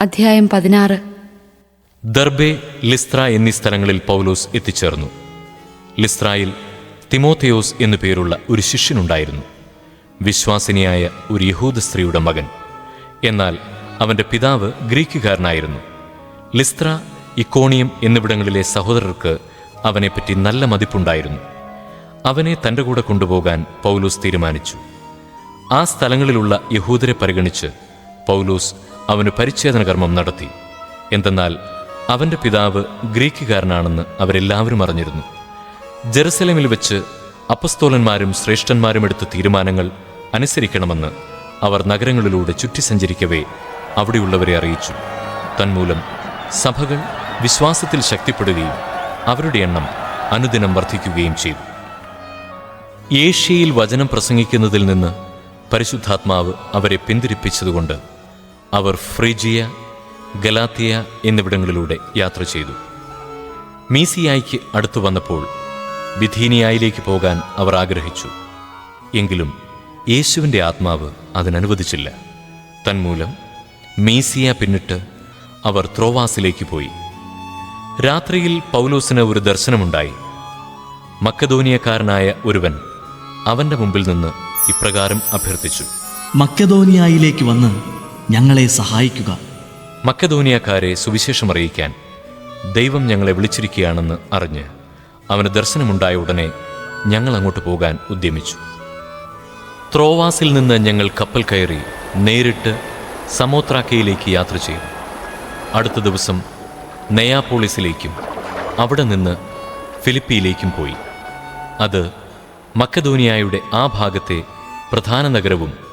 അധ്യായം പതിനാറ്. ദർബെ ലിസ്ത്ര എന്നീ സ്ഥലങ്ങളിൽ പൗലോസ് എത്തിച്ചേർന്നു. ലിസ്ത്രയിൽ തിമോത്തിയോസ് എന്നു പേരുള്ള ഒരു ശിഷ്യനുണ്ടായിരുന്നു. വിശ്വാസിനിയായ ഒരു യഹൂദ സ്ത്രീയുടെ മകൻ. എന്നാൽ അവന്റെ പിതാവ് ഗ്രീക്കുകാരനായിരുന്നു. ലിസ്ത്ര ഇക്കോണിയം എന്നിവിടങ്ങളിലെ സഹോദരർക്ക് അവനെപ്പറ്റി നല്ല മതിപ്പുണ്ടായിരുന്നു. അവനെ തന്റെ കൂടെ കൊണ്ടുപോകാൻ പൗലോസ് തീരുമാനിച്ചു. ആ സ്ഥലങ്ങളിലുള്ള യഹൂദരെ പരിഗണിച്ച് പൗലോസ് അവന് പരിച്ഛേദന കർമ്മം നടത്തി. എന്തെന്നാൽ അവന്റെ പിതാവ് ഗ്രീക്കുകാരനാണെന്ന് അവരെല്ലാവരും അറിഞ്ഞിരുന്നു. ജെറുസലേമിൽ വെച്ച് അപ്പസ്തോലന്മാരും ശ്രേഷ്ഠന്മാരും എടുത്ത തീരുമാനങ്ങൾ അനുസരിക്കണമെന്ന് അവർ നഗരങ്ങളിലൂടെ ചുറ്റി സഞ്ചരിക്കവേ അവിടെയുള്ളവരെ അറിയിച്ചു. തന്മൂലം സഭകൾ വിശ്വാസത്തിൽ ശക്തിപ്പെടുകയും അവരുടെ എണ്ണം അനുദിനം വർദ്ധിക്കുകയും ചെയ്തു. ഏഷ്യയിൽ വചനം പ്രസംഗിക്കുന്നതിൽ നിന്ന് പരിശുദ്ധാത്മാവ് അവരെ പിന്തിരിപ്പിച്ചതുകൊണ്ട് അവർ ഫ്രിജിയ ഗലാത്തിയ എന്നിവിടങ്ങളിലൂടെ യാത്ര ചെയ്തു. മീസിയായിക്ക് അടുത്തു വന്നപ്പോൾ വിധീനിയായിലേക്ക് പോകാൻ അവർ ആഗ്രഹിച്ചു. എങ്കിലും യേശുവിന്റെ ആത്മാവ് അതിനനുവദിച്ചില്ല. തന്മൂലം മീസിയ പിന്നിട്ട് അവർ ത്രോവാസിലേക്ക് പോയി. രാത്രിയിൽ പൗലോസിന് ഒരു ദർശനമുണ്ടായി. മക്കധോനിയക്കാരനായ ഒരുവൻ അവന്റെ മുമ്പിൽ നിന്ന് ഇപ്രകാരം അഭ്യർത്ഥിച്ചു. മക്കധോനിയായിലേക്ക് വന്ന് ഞങ്ങളെ സഹായിക്കുക. മക്കധോനിയക്കാരെ സുവിശേഷം അറിയിക്കാൻ ദൈവം ഞങ്ങളെ വിളിച്ചിരിക്കുകയാണെന്ന് അറിഞ്ഞ് അവന് ദർശനമുണ്ടായ ഉടനെ ഞങ്ങൾ അങ്ങോട്ട് പോകാൻ ഉദ്യമിച്ചു. ത്രോവാസിൽ നിന്ന് ഞങ്ങൾ കപ്പൽ കയറി നേരിട്ട് സമോത്രാക്കയിലേക്ക് യാത്ര ചെയ്തു. അടുത്ത ദിവസം നെയാപോളിസിലേക്കും അവിടെ നിന്ന് ഫിലിപ്പിയിലേക്കും പോയി. അത് മക്കധോനിയായുടെ ആ ഭാഗത്തെ പ്രധാന നഗരവും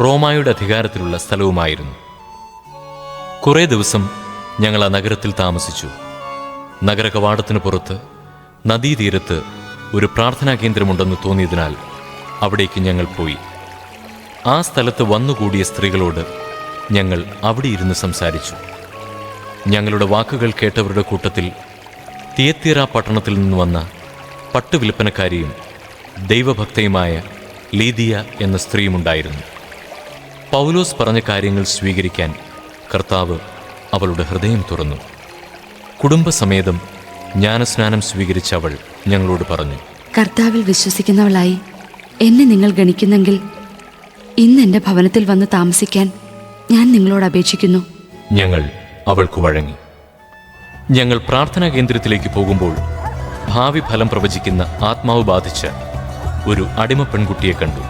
റോമായുടെ അധികാരത്തിലുള്ള സ്ഥലവുമായിരുന്നു. കുറേ ദിവസം ഞങ്ങൾ ആ നഗരത്തിൽ താമസിച്ചു. നഗര കവാടത്തിന് പുറത്ത് നദീതീരത്ത് ഒരു പ്രാർത്ഥനാ കേന്ദ്രമുണ്ടെന്ന് തോന്നിയതിനാൽ അവിടേക്ക് ഞങ്ങൾ പോയി. ആ സ്ഥലത്ത് വന്നുകൂടിയ സ്ത്രീകളോട് ഞങ്ങൾ അവിടെ ഇരുന്ന് സംസാരിച്ചു. ഞങ്ങളുടെ വാക്കുകൾ കേട്ടവരുടെ കൂട്ടത്തിൽ തിയത്തീറ പട്ടണത്തിൽ നിന്ന് വന്ന പട്ടുവിൽപ്പനക്കാരിയും ദൈവഭക്തയുമായ ലീദിയ എന്ന സ്ത്രീയുമുണ്ടായിരുന്നു. പൗലോസ് പറഞ്ഞ കാര്യങ്ങൾ സ്വീകരിക്കാൻ കർത്താവ് അവളുടെ ഹൃദയം തുറന്നു. കുടുംബസമേതം ജ്ഞാനസ്നാനം സ്വീകരിച്ച അവൾ ഞങ്ങളോട് പറഞ്ഞു കർത്താവിൽ വിശ്വസിക്കുന്നവളായി എന്നെ നിങ്ങൾ ഗണിക്കുന്നെങ്കിൽ ഇന്ന് എന്റെ ഭവനത്തിൽ വന്ന് താമസിക്കാൻ ഞാൻ നിങ്ങളോട് അപേക്ഷിക്കുന്നു. ഞങ്ങൾ അവൾക്ക് വഴങ്ങി. ഞങ്ങൾ പ്രാർത്ഥനാ കേന്ദ്രത്തിലേക്ക് പോകുമ്പോൾ ഭാവി ഫലം പ്രവചിക്കുന്ന ആത്മാവ് ബാധിച്ച ഒരു അടിമ പെൺകുട്ടിയെ കണ്ടു.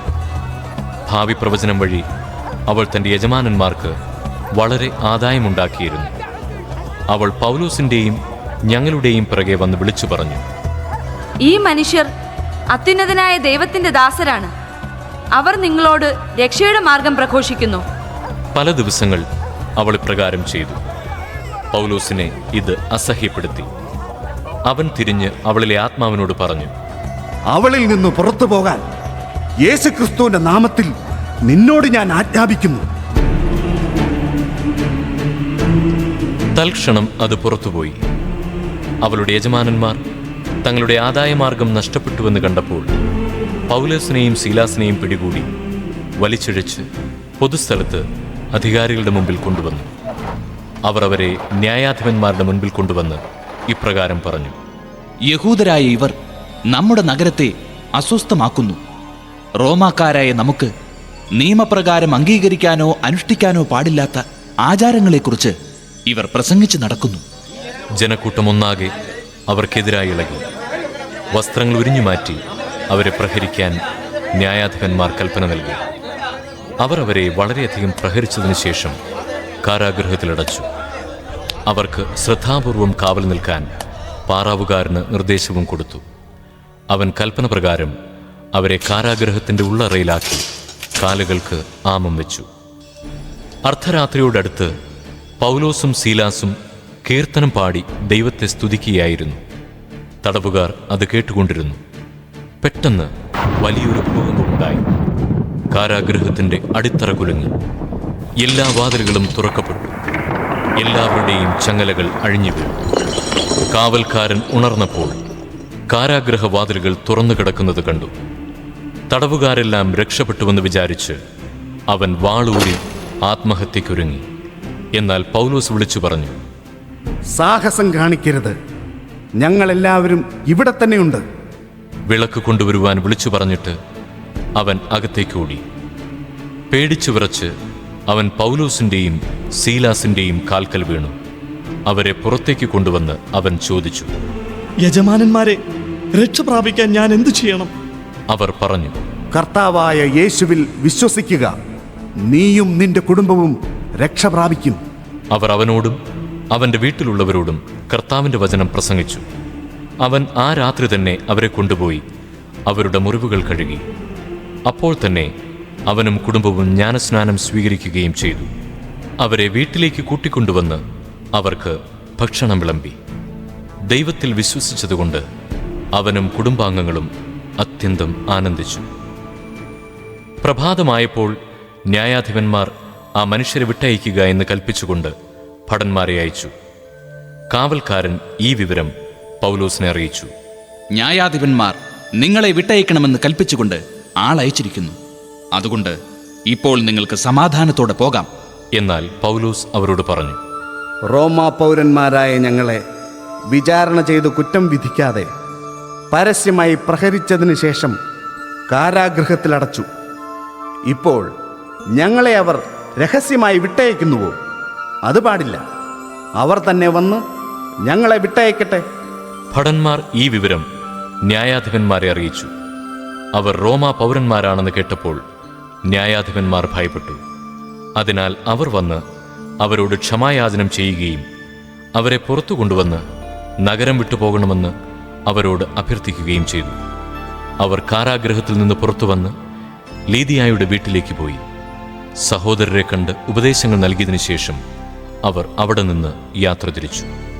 ഭാവി പ്രവചനം വഴി അവൾ തന്റെ യജമാനന്മാർക്ക് വളരെ ആദായമുണ്ടാക്കിയിരുന്നു. അവൾ പൗലോസിന്റെയും ഞങ്ങളുടെയും പിറകെ വന്ന് വിളിച്ചു പറഞ്ഞു ഈ മനുഷ്യർ അത്യുന്നതനായ ദൈവത്തിന്റെ ദാസരാണ്. അവർ നിങ്ങളോട് രക്ഷയുടെ മാർഗം പ്രഘോഷിക്കുന്നു. പല ദിവസങ്ങൾ അവൾ ഇപ്രകാരം ചെയ്തു. പൗലോസിനെ ഇത് അസഹ്യപ്പെടുത്തി. അവൻ തിരിഞ്ഞ് അവളിലെ ആത്മാവിനോട് പറഞ്ഞു അവളിൽ നിന്ന് പുറത്തു പോകാൻ യേശുക്രിസ്തുവിന്റെ നാമത്തിൽ നിന്നോട് ഞാൻ ആജ്ഞാപിക്കുന്നു. തൽക്ഷണം അത് പുറത്തുപോയി. അവളുടെ യജമാനന്മാർ തങ്ങളുടെ ആദായമാർഗം നഷ്ടപ്പെട്ടുവെന്ന് കണ്ടപ്പോൾ പൗലോസിനെയും ശീലാസിനെയും പിടികൂടി വലിച്ചിഴച്ച് പൊതുസ്ഥലത്ത് അധികാരികളുടെ മുമ്പിൽ കൊണ്ടുവന്നു. അവർ അവരെ ന്യായാധിപന്മാരുടെ മുൻപിൽ കൊണ്ടുവന്ന് ഇപ്രകാരം പറഞ്ഞു. യഹൂദരായ ഇവർ നമ്മുടെ നഗരത്തെ അസ്വസ്ഥമാക്കുന്നു. റോമാക്കാരായ നമുക്ക് നിയമപ്രകാരം അംഗീകരിക്കാനോ അനുഷ്ഠിക്കാനോ പാടില്ലാത്ത ആചാരങ്ങളെക്കുറിച്ച് ഇവർ പ്രസംഗിച്ചു നടക്കുന്നു. ജനക്കൂട്ടം ഒന്നാകെ അവർക്കെതിരായി ഇളകി. വസ്ത്രങ്ങൾ ഉരിഞ്ഞു മാറ്റി അവരെ പ്രഹരിക്കാൻ ന്യായാധിപന്മാർ കൽപ്പന നൽകി. അവർ അവരെ വളരെയധികം പ്രഹരിച്ചതിനു ശേഷം കാരാഗൃഹത്തിലടച്ചു അവർക്ക് ശ്രദ്ധാപൂർവം കാവൽ നിൽക്കാൻ പാറാവുകാരന് നിർദ്ദേശവും കൊടുത്തു. അവൻ കൽപ്പന പ്രകാരം അവരെ കാരാഗ്രഹത്തിന്റെ ഉള്ളറയിലാക്കി. കാലുകൾക്ക് ആമം വെച്ചു. അർദ്ധരാത്രിയോടടുത്ത് പൗലോസും സീലാസും കീർത്തനം പാടി ദൈവത്തെ സ്തുതിക്കുകയായിരുന്നു. തടവുകാർ അത് കേട്ടുകൊണ്ടിരുന്നു. പെട്ടെന്ന് വലിയൊരു ഭൂകമ്പമുണ്ടായി കാരാഗ്രഹത്തിന്റെ അടിത്തറ കുലുങ്ങി. എല്ലാ വാതിലുകളും തുറക്കപ്പെട്ടു. എല്ലാവരുടെയും ചങ്ങലകൾ അഴിഞ്ഞു വീണു കാവൽക്കാരൻ ഉണർന്നപ്പോൾ കാരാഗ്രഹ വാതിലുകൾ തുറന്നു കിടക്കുന്നത് കണ്ടു. തടവുകാരെല്ലാം രക്ഷപ്പെട്ടുവെന്ന് വിചാരിച്ച് അവൻ വാളൂരി ആത്മഹത്യക്കൊരുങ്ങി എന്നാൽ പൗലോസ് വിളിച്ചു പറഞ്ഞു സാഹസം കാണിക്കരുത്. ഞങ്ങളെല്ലാവരും ഇവിടെ തന്നെയുണ്ട്. വിളക്ക് കൊണ്ടുവരുവാൻ വിളിച്ചു പറഞ്ഞിട്ട് അവൻ അകത്തേക്ക് ഓടി. പേടിച്ചു വിറച്ച് അവൻ പൗലോസിന്റെയും സീലാസിന്റെയും കാൽക്കൽ വീണു. അവരെ പുറത്തേക്ക് കൊണ്ടുവന്ന് അവൻ ചോദിച്ചു യജമാനന്മാരെ രക്ഷ പ്രാപിക്കാൻ ഞാൻ എന്തു ചെയ്യണം? അവർ പറഞ്ഞു കർത്താവായ യേശുവിൽ വിശ്വസിക്കുക. നീയും നിന്റെ കുടുംബവും രക്ഷ പ്രാപിക്കും. അവർ അവനോടും അവന്റെ വീട്ടിലുള്ളവരോടും കർത്താവിന്റെ വചനം പ്രസംഗിച്ചു. അവൻ ആ രാത്രി തന്നെ അവരെ കൊണ്ടുപോയി അവരുടെ മുറിവുകൾ കഴുകി. അപ്പോൾ തന്നെ അവനും കുടുംബവും ജ്ഞാനസ്നാനം സ്വീകരിക്കുകയും ചെയ്തു. അവരെ വീട്ടിലേക്ക് കൂട്ടിക്കൊണ്ടുവന്ന് അവർക്ക് ഭക്ഷണം വിളമ്പി. ദൈവത്തിൽ വിശ്വസിച്ചതുകൊണ്ട് അവനും കുടുംബാംഗങ്ങളും അത്യന്തം ആനന്ദിച്ചു. പ്രഭാതമായപ്പോൾ ന്യായാധിപന്മാർ ആ മനുഷ്യരെ വിട്ടയക്കുക എന്ന് കൽപ്പിച്ചുകൊണ്ട് ഭടന്മാരെ അയച്ചു. കാവൽക്കാരൻ ഈ വിവരം പൗലോസിനെ അറിയിച്ചു. ന്യായാധിപന്മാർ നിങ്ങളെ വിട്ടയക്കണമെന്ന് കൽപ്പിച്ചുകൊണ്ട് ആളയച്ചിരിക്കുന്നു. അതുകൊണ്ട് ഇപ്പോൾ നിങ്ങൾക്ക് സമാധാനത്തോടെ പോകാം എന്നാൽ പൗലോസ് അവരോട് പറഞ്ഞു. റോമാ പൗരന്മാരായ ഞങ്ങളെ വിചാരണ ചെയ്ത് കുറ്റം വിധിക്കാതെ പരസ്യമായി പ്രഹരിച്ചതിന് ശേഷം കാരാഗൃഹത്തിലടച്ചു ഇപ്പോൾ ഞങ്ങളെ അവർ രഹസ്യമായി വിട്ടയക്കുന്നുവോ? അത് പാടില്ല. അവർ തന്നെ വന്ന് ഞങ്ങളെ വിട്ടയക്കട്ടെ. ഭടന്മാർ ഈ വിവരം ന്യായാധിപന്മാരെ അറിയിച്ചു. അവർ റോമ പൗരന്മാരാണെന്ന് കേട്ടപ്പോൾ ന്യായാധിപന്മാർ ഭയപ്പെട്ടു. അതിനാൽ അവർ വന്ന് അവരോട് ക്ഷമായാചനം ചെയ്യുകയും അവരെ പുറത്തു കൊണ്ടുവന്ന് നഗരം വിട്ടുപോകണമെന്ന് അവരോട് അഭ്യർത്ഥിക്കുകയും ചെയ്തു. അവർ കാരാഗ്രഹത്തിൽ നിന്ന് പുറത്തു വന്ന് ലീദിയായുടെ വീട്ടിലേക്ക് പോയി. സഹോദരരെ കണ്ട് ഉപദേശങ്ങൾ നൽകിയതിനു ശേഷം അവർ അവിടെ നിന്ന് യാത്ര തിരിച്ചു.